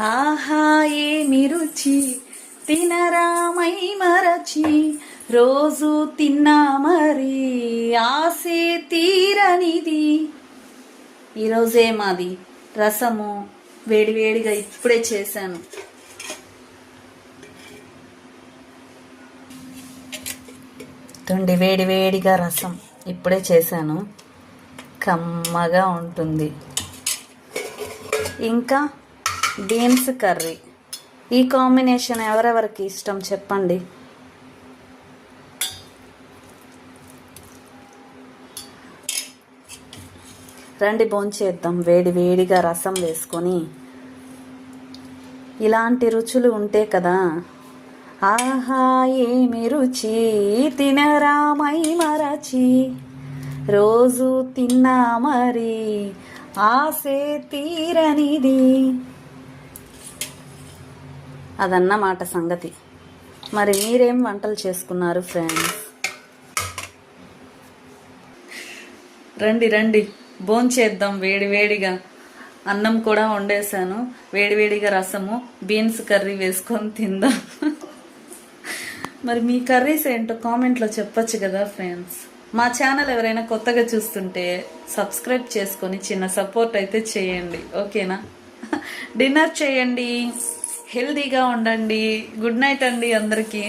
ఆహా ఏమి రుచి? తినరామై మరచి రోజు తిన్నా మరి ఆసే తీరనిది. ఈరోజే మాది రసము వేడివేడిగా ఇప్పుడే చేశాను. తుండి వేడివేడిగా రసం ఇప్పుడే చేశాను. కమ్మగా ఉంటుంది. ఇంకా బీన్స్ కర్రీ. ఈ కాంబినేషన్ ఎవరెవరికి ఇష్టం చెప్పండి? రండి భోంచేద్దాం. వేడి వేడిగా రసం వేసుకొని. ఇలాంటి రుచులు ఉంటే కదా. ఆహా ఏమి రుచి? తినరామై మరచి. రోజు తిన్నా మరి ఆసే తీరనిది. అదన్నమాట సంగతి. మరి మీరేం వంటలు చేసుకున్నారు ఫ్రెండ్స్? రండి రండి. భోంచేద్దాం వేడివేడిగా అన్నం కూడా వండేసాను వేడివేడిగా రసము బీన్స్ కర్రీ వేసుకొని తిందాం. మరి మీ కర్రీస్ ఏంటో కామెంట్లో చెప్పచ్చు కదా ఫ్రెండ్స్. మా ఛానల్ ఎవరైనా కొత్తగా చూస్తుంటే సబ్స్క్రైబ్ చేసుకొని చిన్న సపోర్ట్ అయితే చేయండి. ఓకేనా? డిన్నర్ చేయండి. హెల్దీగా ఉండండి. గుడ్ నైట్ అండి అందరికీ.